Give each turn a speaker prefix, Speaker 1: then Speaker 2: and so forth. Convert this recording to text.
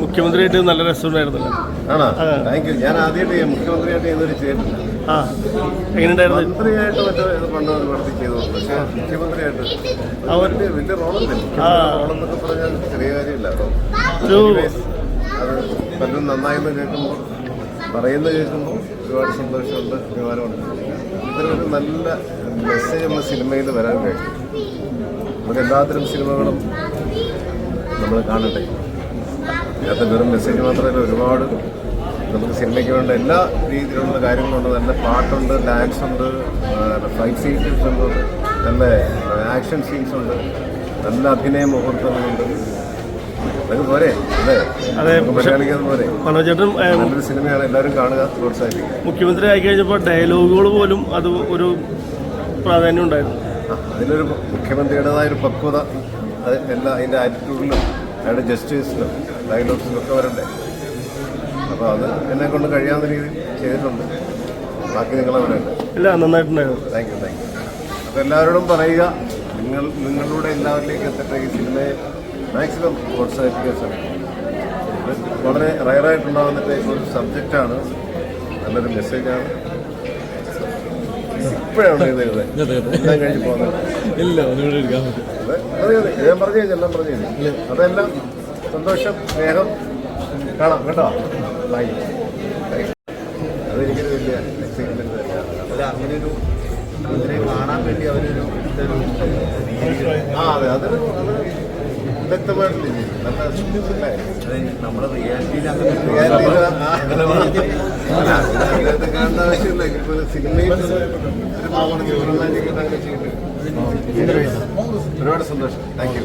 Speaker 1: മുഖ്യമന്ത്രിയായിട്ട് നല്ല രസമുണ്ടായിരുന്നല്ലോ.
Speaker 2: ആണോ? Thank you ഞാൻ ആദ്യമായിട്ട് മുഖ്യമന്ത്രിയായിട്ട് ചെയ്തൊരു ചെയ്തിട്ടില്ല.
Speaker 1: ആ. എങ്ങനെയുണ്ടായിരുന്നു?
Speaker 2: മന്ത്രിയായിട്ട് മറ്റേ ഇത് പണ്ട് പ്രവർത്തി ചെയ്തു പക്ഷേ മുഖ്യമന്ത്രിയായിട്ട്
Speaker 1: അവരുടെ
Speaker 2: വലിയ. റോളെന്നൊക്കെ പറഞ്ഞാൽ ചെറിയ കാര്യമില്ല. കേട്ടോ
Speaker 1: ഒരു
Speaker 2: Anyways, അത് പലരും നന്നായെന്ന് കേൾക്കുമ്പോൾ പറയുന്നത് കേൾക്കുമ്പോൾ ഒരുപാട് സന്തോഷമുണ്ട് അഭിമാനമുണ്ട് ഇത്തരമൊരു നല്ല മെസ്സേജ് നമ്മുടെ സിനിമയിൽ വരാൻ കഴിയും നമുക്ക് എല്ലാത്തരം സിനിമകളും നമ്മൾ കാണട്ടെ. ഇതിനകത്ത് വെറും മെസ്സേജ് മാത്രമല്ല ഒരുപാട് നമുക്ക് സിനിമയ്ക്ക് വേണ്ട എല്ലാ രീതിയിലുള്ള കാര്യങ്ങളുണ്ട് നല്ല പാട്ടുണ്ട് ഡാൻസ് ഉണ്ട് ഫൈറ്റ് സീൻസ് ഉണ്ട് നല്ല ആക്ഷൻ സീൻസ് ഉണ്ട് നല്ല അഭിനയ മുഹൂർത്തങ്ങളുണ്ട്. അതൊക്കെ പോരെ?
Speaker 1: അതെ,
Speaker 2: പോരെ?
Speaker 1: മനോജേട്ടൻ
Speaker 2: നല്ലൊരു സിനിമയാണ് എല്ലാവരും കാണുക പ്രോത്സാഹിപ്പിക്കുക.
Speaker 1: മുഖ്യമന്ത്രി ആയി കഴിഞ്ഞപ്പോൾ ഡയലോഗുകൾ പോലും അത് ഒരു പ്രാധാന്യം ഉണ്ടായിരുന്നു.
Speaker 2: അതിലൊരു മുഖ്യമന്ത്രിയുടേതായ ഒരു പക്വത അത് എല്ലാ അതിന്റെ ആറ്റിറ്റ്യൂഡിലും അയാളുടെ ജസ്റ്റിസിലും ഡയലോഗ്സിലും ഒക്കെ വരണ്ടേ? അപ്പോൾ അത് എന്നെ കൊണ്ട് കഴിയാവുന്ന രീതിയിൽ ചെയ്തിട്ടുണ്ട്. ബാക്കി നിങ്ങളെ വരണ്ടേ.
Speaker 1: ഇല്ല നന്നായിട്ടുണ്ടായിരുന്നു
Speaker 2: താങ്ക് യു താങ്ക് യു അപ്പോൾ എല്ലാവരോടും പറയുക നിങ്ങൾ നിങ്ങളുടെ എല്ലാവരിലേക്ക് എത്തട്ടെ ഈ സിനിമയെ മാക്സിമം പ്രോത്സാഹിപ്പിക്കാൻ ശ്രമിക്കും വളരെ റയറായിട്ടുണ്ടാകുന്ന ടൈപ്പ് ഒരു സബ്ജക്റ്റാണ് നല്ലൊരു മെസ്സേജാണ് ഇപ്പോഴാണ് കഴിഞ്ഞ് പോകുന്നത്?
Speaker 3: ഇല്ല ഒന്നുകൂടെ എടുക്കാൻ പറ്റും
Speaker 2: അതെ, അതെ, അതെ. ഞാൻ പറഞ്ഞു എല്ലാം പറഞ്ഞു അതെല്ലാം സന്തോഷം സ്നേഹം. കാണാം കേട്ടോ. Thank you. അതെനിക്കൊരു വലിയ എക്സൈറ്റ്മെന്റ് തന്നെയാണ്
Speaker 4: അല്ല അങ്ങനെ ഒരു കാണാൻ വേണ്ടി അവരൊരു
Speaker 2: ആ അതെ. അതൊരു അത് വ്യക്തമായിട്ടുള്ള രീതി നല്ല
Speaker 4: നമ്മുടെ റിയാലിറ്റിയിൽ അങ്ങനെ
Speaker 2: കാണേണ്ട ആവശ്യമില്ല. ഇപ്പൊ സിനിമയിൽ ഒരു ഭാഗമാണ് romantic ആയിട്ട് അങ്ങനെ Anyways, ഒരുപാട് സന്തോഷം. Thank you